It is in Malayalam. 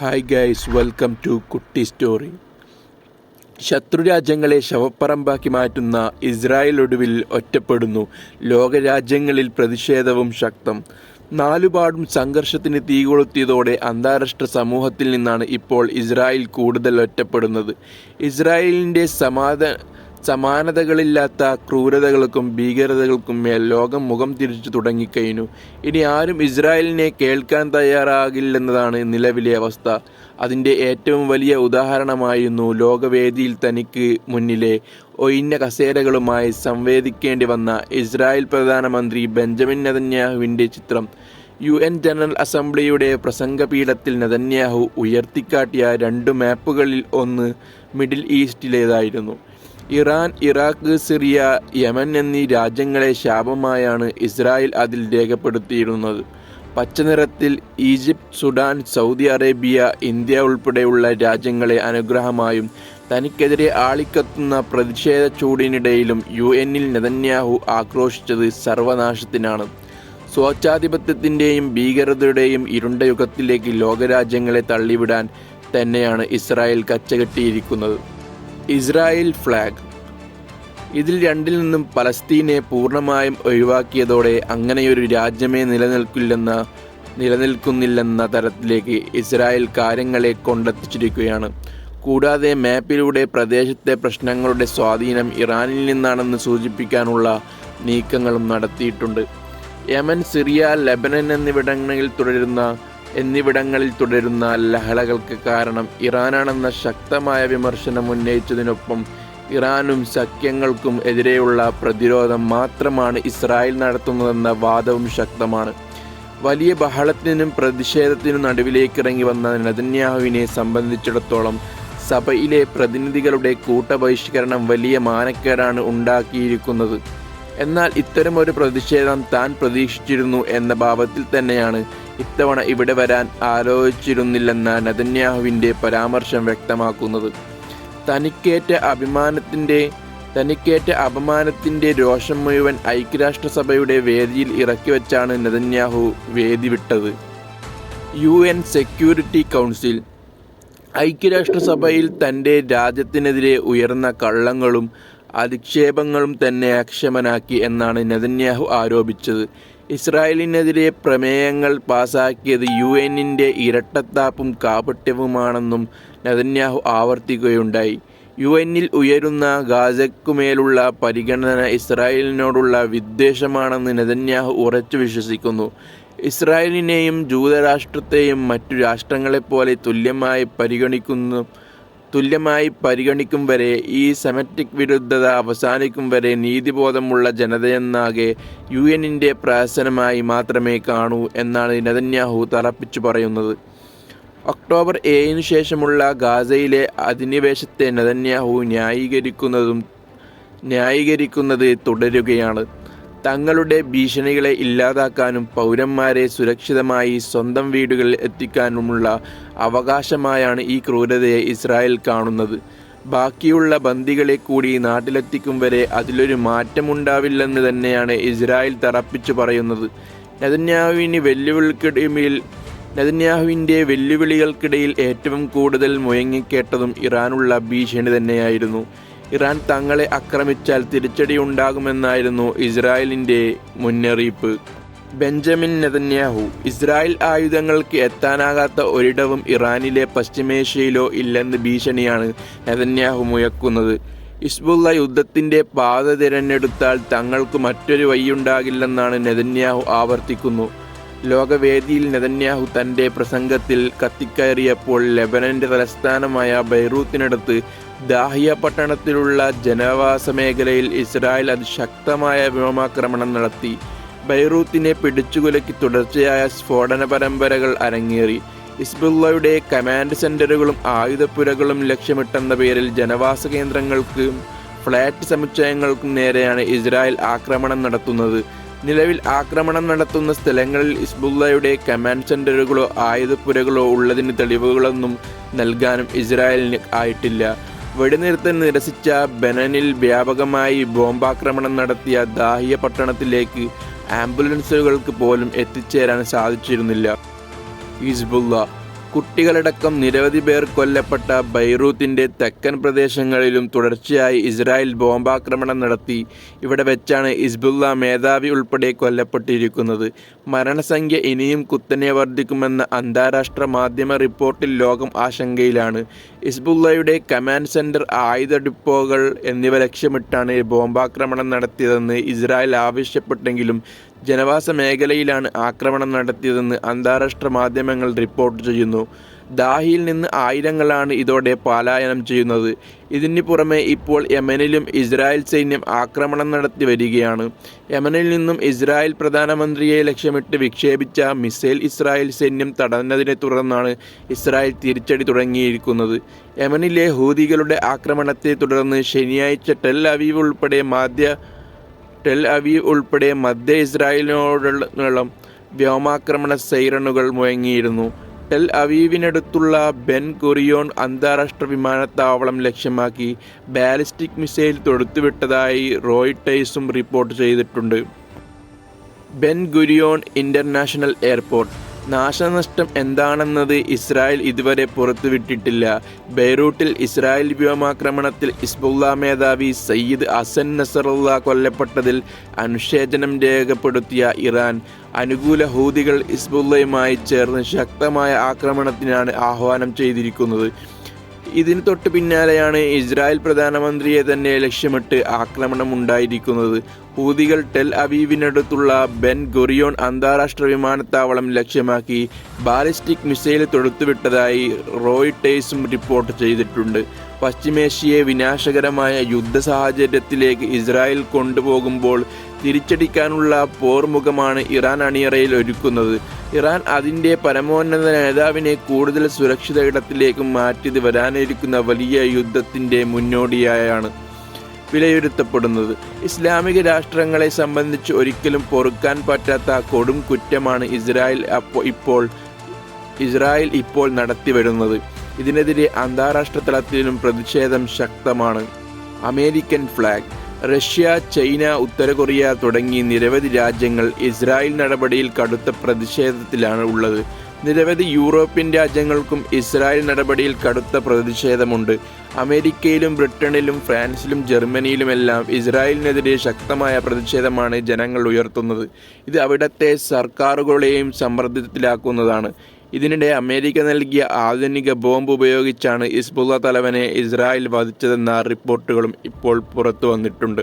Hi guys welcome to Kutty story ശത്രുരാജ്യങ്ങളെ ശവപ്പറമ്പാക്കി മാറ്റുന്ന ഇസ്രായേൽ ഒടുവിൽ ഒറ്റപ്പെടുന്നു. ലോകരാജ്യങ്ങളിൽ പ്രതിഷേധവും ശക്തം. നാലുപാടും സംഘർഷത്തിന് തീകൊളുത്തിയതോടെ അന്താരാഷ്ട്ര സമൂഹത്തിൽ നിന്നാണ് ഇപ്പോൾ ഇസ്രായേൽ കൂടുതൽ ഒറ്റപ്പെടുന്നത്. ഇസ്രായേലിന്റെ സമാധാന സമാനതകളില്ലാത്ത ക്രൂരതകൾക്കും ഭീകരതകൾക്കും മേൽ ലോകം മുഖം തിരിച്ചു തുടങ്ങിക്കഴിഞ്ഞു. ഇനി ആരും ഇസ്രായേലിനെ കേൾക്കാൻ തയ്യാറാകില്ലെന്നതാണ് നിലവിലെ അവസ്ഥ. അതിന്റെ ഏറ്റവും വലിയ ഉദാഹരണമായിരുന്നു ലോകവേദിയിൽ തനിക്ക് മുന്നിലെ ഒയിഞ്ഞ കസേരകളുമായി സംവേദിക്കേണ്ടി വന്ന ഇസ്രായേൽ പ്രധാനമന്ത്രി ബെഞ്ചമിൻ നെതന്യാഹുവിന്റെ ചിത്രം. യു എൻ ജനറൽ അസംബ്ലിയുടെ പ്രസംഗപീഠത്തിൽ നെതന്യാഹു ഉയർത്തിക്കാട്ടിയ രണ്ട് മാപ്പുകളിൽ ഒന്ന് മിഡിൽ ഈസ്റ്റിലേതായിരുന്നു. ഇറാൻ ഇറാഖ് സിറിയ യമൻ എന്നീ രാജ്യങ്ങളെ ശാപമായാണ് ഇസ്രായേൽ അതിൽ രേഖപ്പെടുത്തിയിരുന്നത്. പച്ചനിറത്തിൽ Egypt Sudan Saudi Arabia India ഉൾപ്പെടെയുള്ള രാജ്യങ്ങളെ അനുഗ്രഹമായും തനിക്കെതിരെ ആളിക്കത്തുന്ന പ്രതിഷേധ ചൂടിനിടയിലും യു എന്നിൽ നെതന്യാഹു ആക്രോശിച്ചത് സർവനാശത്തിനാണ്. സ്വേച്ഛാധിപത്യത്തിന്റെയും ഭീകരതയുടെയും ഇരുണ്ട യുഗത്തിലേക്ക് ലോകരാജ്യങ്ങളെ തള്ളിവിടാൻ തന്നെയാണ് ഇസ്രായേൽ കച്ചകെട്ടിയിരിക്കുന്നത്. ഇസ്രായേൽ ഫ്ലാഗ് ഇതിൽ രണ്ടിൽ നിന്നും പലസ്തീനെ പൂർണമായും ഒഴിവാക്കിയതോടെ അങ്ങനെയൊരു രാജ്യമേ നിലനിൽക്കില്ലെന്ന നിലനിൽക്കുന്നില്ലെന്ന തരത്തിലേക്ക് ഇസ്രായേൽ കാര്യങ്ങളെ കൊണ്ടെത്തിച്ചിരിക്കുകയാണ്. കൂടാതെ മാപ്പിലൂടെ പ്രദേശത്തെ പ്രശ്നങ്ങളുടെ സ്വാധീനം ഇറാനിൽ നിന്നാണെന്ന് സൂചിപ്പിക്കാനുള്ള നീക്കങ്ങളും നടത്തിയിട്ടുണ്ട്. യമൻ സിറിയ ലെബനൻ എന്നിവിടങ്ങളിൽ തുടരുന്ന എന്നിവിടങ്ങളിൽ തുടരുന്ന ലഹളകൾക്ക് കാരണം ഇറാനാണെന്ന ശക്തമായ വിമർശനം ഉന്നയിച്ചതിനൊപ്പം ഇറാനും സഖ്യങ്ങൾക്കും എതിരെയുള്ള പ്രതിരോധം മാത്രമാണ് ഇസ്രായേൽ നടത്തുന്നതെന്ന വാദവും ശക്തമാണ്. വലിയ ബഹളത്തിനും പ്രതിഷേധത്തിനും നടുവിലേക്കിറങ്ങി വന്ന നദന്യാഹുവിനെ സംബന്ധിച്ചിടത്തോളം സഭയിലെ പ്രതിനിധികളുടെ കൂട്ടബഹിഷ്കരണം വലിയ മാനക്കേടാണ് ഉണ്ടാക്കിയിരിക്കുന്നത്. എന്നാൽ ഇത്തരമൊരു പ്രതിഷേധം താൻ പ്രതീക്ഷിച്ചിരുന്നു എന്ന ഭാവത്തിൽ തന്നെയാണ് ഇത്തവണ ഇവിടെ വരാൻ ആലോചിച്ചിരുന്നില്ലെന്ന നതന്യാഹുവിന്റെ പരാമർശം വ്യക്തമാക്കുന്നത്. തനിക്കേറ്റ അഭിമാനത്തിന്റെ തനിക്കേറ്റ അപമാനത്തിന്റെ രോഷം മുഴുവൻ ഐക്യരാഷ്ട്രസഭയുടെ വേദിയിൽ ഇറക്കി വെച്ചാണ് നെതന്യാഹു വേദി വിട്ടത് യു എൻ സെക്യൂരിറ്റി കൗൺസിൽ ഐക്യരാഷ്ട്രസഭയിൽ തന്റെ രാജ്യത്തിനെതിരെ ഉയർന്ന കള്ളങ്ങളും അധിക്ഷേപങ്ങളും തന്നെ അക്ഷമനാക്കി എന്നാണ് നെതന്യാഹു ആരോപിച്ചത്. ഇസ്രായേലിനെതിരെ പ്രമേയങ്ങൾ പാസാക്കിയത് യു എന്നിന്റെ ഇരട്ടത്താപ്പും കാപട്യവുമാണെന്നും നെതന്യാഹു ആവർത്തിക്കുകയുണ്ടായി. യു എന്നിൽ ഉയരുന്ന ഗാസക്കുമേലുള്ള പരിഗണന ഇസ്രായേലിനോടുള്ള വിദ്വേഷമാണെന്ന് നെതന്യാഹു ഉറച്ചു വിശ്വസിക്കുന്നു. ഇസ്രായേലിനെയും ജൂതരാഷ്ട്രത്തെയും മറ്റു രാഷ്ട്രങ്ങളെപ്പോലെ തുല്യമായി പരിഗണിക്കുന്നു തുല്യമായി പരിഗണിക്കും വരെ ഈ സെമറ്റിക് വിരുദ്ധത അവസാനിക്കും വരെ നീതിബോധമുള്ള ജനതയെന്നാകെ യു എന്നിന്റെ പ്രഹസനമായി മാത്രമേ കാണൂ എന്നാണ് നെതന്യാഹു തറപ്പിച്ചു പറയുന്നത്. ഒക്ടോബർ ഏഴിന് ശേഷമുള്ള ഗാസയിലെ അധിനിവേശത്തെ നെതന്യാഹു ന്യായീകരിക്കുന്നതും ന്യായീകരിക്കുന്നത് തുടരുകയാണ്. തങ്ങളുടെ ഭീഷണികളെ ഇല്ലാതാക്കാനും പൗരന്മാരെ സുരക്ഷിതമായി സ്വന്തം വീടുകളിൽ എത്തിക്കാനുമുള്ള അവകാശമായാണ് ഈ ക്രൂരതയെ ഇസ്രായേൽ കാണുന്നത്. ബാക്കിയുള്ള ബന്ദികളെ കൂടി നാട്ടിലെത്തിക്കും വരെ അതിലൊരു മാറ്റമുണ്ടാവില്ലെന്ന് തന്നെയാണ് ഇസ്രായേൽ തറപ്പിച്ചു പറയുന്നത്. നെതന്യാഹുവിന് വെല്ലുവിളിക്കിടയിൽ നെതന്യാഹുവിന്റെ വെല്ലുവിളികൾക്കിടയിൽ ഏറ്റവും കൂടുതൽ മുയങ്ങിക്കേട്ടതും ഇറാനുള്ള ഭീഷണി തന്നെയായിരുന്നു. ഇറാൻ തങ്ങളെ ആക്രമിച്ചാൽ തിരിച്ചടി ഉണ്ടാകുമെന്നായിരുന്നു ഇസ്രായേലിന്റെ മുന്നറിയിപ്പ്. ബെഞ്ചമിൻ നെതന്യാഹു ഇസ്രായേൽ ആയുധങ്ങൾക്ക് എത്താനാകാത്ത ഒരിടവും ഇറാനിലെ പശ്ചിമേഷ്യയിലോ ഇല്ലെന്ന് ഭീഷണിയാണ് നെതന്യാഹു മുയക്കുന്നത് ഇസ്ബുള്ള യുദ്ധത്തിന്റെ പാത തിരഞ്ഞെടുത്താൽ തങ്ങൾക്ക് മറ്റൊരു വഴിയുണ്ടാകില്ലെന്നാണ് നെതന്യാഹു ആവർത്തിക്കുന്നു. ലോകവേദിയിൽ നെതന്യാഹു തന്റെ പ്രസംഗത്തിൽ കത്തിക്കയറിയപ്പോൾ ലെബനന്റെ തലസ്ഥാനമായ ബൈറൂത്തിനടുത്ത് ദാഹിയ പട്ടണത്തിലുള്ള ജനവാസ മേഖലയിൽ ഇസ്രായേൽ അതിശക്തമായ വ്യോമാക്രമണം നടത്തി. ബൈറൂത്തിനെ പിടിച്ചുകുലക്കി തുടർച്ചയായ സ്ഫോടന പരമ്പരകൾ അരങ്ങേറി. ഇസ്ബുള്ളയുടെ കമാൻഡ് സെന്ററുകളും ആയുധപ്പുരകളും ലക്ഷ്യമിട്ടെന്ന പേരിൽ ജനവാസ കേന്ദ്രങ്ങൾക്കും ഫ്ളാറ്റ് സമുച്ചയങ്ങൾക്കും നേരെയാണ് ഇസ്രായേൽ ആക്രമണം നടത്തുന്നത്. നിലവിൽ ആക്രമണം നടത്തുന്ന സ്ഥലങ്ങളിൽ ഇസ്ബുള്ളയുടെ കമാൻഡ് സെന്ററുകളോ ആയുധപ്പുരകളോ ഉള്ളതിന് തെളിവുകളൊന്നും നൽകാനും ഇസ്രായേലിന് ആയിട്ടില്ല. വെടിനിർത്തൽ നിരസിച്ച ബെനനിൽ വ്യാപകമായി ബോംബാക്രമണം നടത്തിയ ദാഹിയ പട്ടണത്തിലേക്ക് ആംബുലൻസുകൾക്ക് പോലും എത്തിച്ചേരാൻ സാധിച്ചിരുന്നില്ല. ഹിസ്ബുള്ള കുട്ടികളടക്കം നിരവധി പേർ കൊല്ലപ്പെട്ട ബൈറൂത്തിന്റെ തെക്കൻ പ്രദേശങ്ങളിലും തുടർച്ചയായി ഇസ്രായേൽ ബോംബാക്രമണം നടത്തി. ഇവിടെ വെച്ചാണ് ഇസ്ബുല്ല മേധാവി ഉൾപ്പെടെ കൊല്ലപ്പെട്ടിരിക്കുന്നത്. മരണസംഖ്യ ഇനിയും കുത്തനെ വർദ്ധിക്കുമെന്ന അന്താരാഷ്ട്ര മാധ്യമ റിപ്പോർട്ടിൽ ലോകം ആശങ്കയിലാണ്. ഇസ്ബുല്ലയുടെ കമാൻഡ് സെന്റർ ആയുധ ഡിപ്പോകൾ എന്നിവ ലക്ഷ്യമിട്ടാണ് ബോംബാക്രമണം നടത്തിയതെന്ന് ഇസ്രായേൽ ആവശ്യപ്പെട്ടെങ്കിലും ജനവാസ മേഖലയിലാണ് ആക്രമണം നടത്തിയതെന്ന് അന്താരാഷ്ട്ര മാധ്യമങ്ങൾ റിപ്പോർട്ട് ചെയ്യുന്നു. ദാഹിയിൽ നിന്ന് ആയിരങ്ങളാണ് ഇതോടെ പലായനം ചെയ്യുന്നത്. ഇതിന് പുറമെ ഇപ്പോൾ യമനിലും ഇസ്രായേൽ സൈന്യം ആക്രമണം നടത്തി വരികയാണ്. യമനിൽ നിന്നും ഇസ്രായേൽ പ്രധാനമന്ത്രിയെ ലക്ഷ്യമിട്ട് വിക്ഷേപിച്ച മിസൈൽ ഇസ്രായേൽ സൈന്യം തടഞ്ഞതിനെ തുടർന്നാണ് ഇസ്രായേൽ തിരിച്ചടി തുടങ്ങിയിരിക്കുന്നത്. യമനിലെ ഹൂതികളുടെ ആക്രമണത്തെ തുടർന്ന് ശനിയാഴ്ച ടെൽ അവീവ് ഉൾപ്പെടെ മാധ്യ ടെൽ അവീവ് ഉൾപ്പെടെ മധ്യ ഇസ്രായേലിനോടുള്ള വ്യോമാക്രമണ സൈറണുകൾ മുഴങ്ങിയിരുന്നു. ടെൽ അവീവിനടുത്തുള്ള ബെൻ കൊറിയോൺ അന്താരാഷ്ട്ര വിമാനത്താവളം ലക്ഷ്യമാക്കി ബാലിസ്റ്റിക് മിസൈൽ തൊടുത്തുവിട്ടതായി റോയിട്ടേഴ്സും റിപ്പോർട്ട് ചെയ്തിട്ടുണ്ട്. ബെൻ ഗുരിയോൺ ഇന്റർനാഷണൽ എയർപോർട്ട് നാശനഷ്ടം എന്താണെന്നത് ഇസ്രായേൽ ഇതുവരെ പുറത്തുവിട്ടിട്ടില്ല. ബെയ്റൂട്ടിൽ ഇസ്രായേൽ വ്യോമാക്രമണത്തിൽ ഇസ്ബുള്ള മേധാവി സയ്യിദ് അസൻ നസറുള്ള കൊല്ലപ്പെട്ടതിൽ അനുശേചനം രേഖപ്പെടുത്തിയ ഇറാൻ. അനുകൂല ഹൂതികൾ ഇസ്ബുള്ളയുമായി ചേർന്ന് ശക്തമായ ആക്രമണത്തിനാണ് ആഹ്വാനം ചെയ്തിരിക്കുന്നത്. ഇതിന് തൊട്ട് പിന്നാലെയാണ് ഇസ്രായേൽ പ്രധാനമന്ത്രിയെ തന്നെ ലക്ഷ്യമിട്ട് ആക്രമണം ഉണ്ടായിരിക്കുന്നത് ഹൂതികൾ ടെൽ അവീവിനടുത്തുള്ള ബെൻ ഗൊറിയോൺ അന്താരാഷ്ട്ര വിമാനത്താവളം ലക്ഷ്യമാക്കി ബാലിസ്റ്റിക് മിസൈൽ തൊടുത്തുവിട്ടതായി റോയിട്ടേഴ്സും റിപ്പോർട്ട് ചെയ്തിട്ടുണ്ട്. പശ്ചിമേഷ്യയെ വിനാശകരമായ യുദ്ധ സാഹചര്യത്തിലേക്ക് ഇസ്രായേൽ കൊണ്ടുപോകുമ്പോൾ തിരിച്ചടിക്കാനുള്ള പോർമുഖമാണ് ഇറാൻ അണിയറയിൽ ഒരുക്കുന്നത്. ഇറാൻ അതിന്റെ പരമോന്നത നേതാവിനെ കൂടുതൽ സുരക്ഷിത ഇടത്തിലേക്ക് മാറ്റിയത് വരാനിരിക്കുന്ന വലിയ യുദ്ധത്തിന്റെ മുന്നോടിയായാണ് വിലയിരുത്തപ്പെടുന്നത്. ഇസ്ലാമിക രാഷ്ട്രങ്ങളെ സംബന്ധിച്ച് ഒരിക്കലും പൊറുക്കാൻ പറ്റാത്ത കൊടും കുറ്റമാണ് ഇസ്രായേൽ അപ്പോ ഇപ്പോൾ ഇസ്രായേൽ ഇപ്പോൾ നടത്തിവരുന്നത് ഇതിനെതിരെ അന്താരാഷ്ട്ര തലത്തിലും പ്രതിഷേധം ശക്തമാണ്. അമേരിക്കൻ ഫ്ലാഗ് റഷ്യ ചൈന ഉത്തര കൊറിയ തുടങ്ങി നിരവധി രാജ്യങ്ങൾ ഇസ്രായേൽ നടപടിയിൽ കടുത്ത പ്രതിഷേധത്തിലാണ് ഉള്ളത്. നിരവധി യൂറോപ്യൻ രാജ്യങ്ങൾക്കും ഇസ്രായേൽ നടപടിയിൽ കടുത്ത പ്രതിഷേധമുണ്ട്. അമേരിക്കയിലും ബ്രിട്ടനിലും ഫ്രാൻസിലും ജർമ്മനിയിലുമെല്ലാം ഇസ്രായേലിനെതിരെ ശക്തമായ പ്രതിഷേധമാണ് ജനങ്ങൾ ഉയർത്തുന്നത്. ഇത് അവിടത്തെ സർക്കാരുകളെയും സമ്മർദ്ദത്തിലാക്കുന്നതാണ് ഇതിനിടെ അമേരിക്ക നൽകിയ ആധുനിക ബോംബ് ഉപയോഗിച്ചാണ് ഇസ്ബുള്ള തലവനെ ഇസ്രായേൽ വധിച്ചതെന്ന റിപ്പോർട്ടുകളും ഇപ്പോൾ പുറത്തു വന്നിട്ടുണ്ട്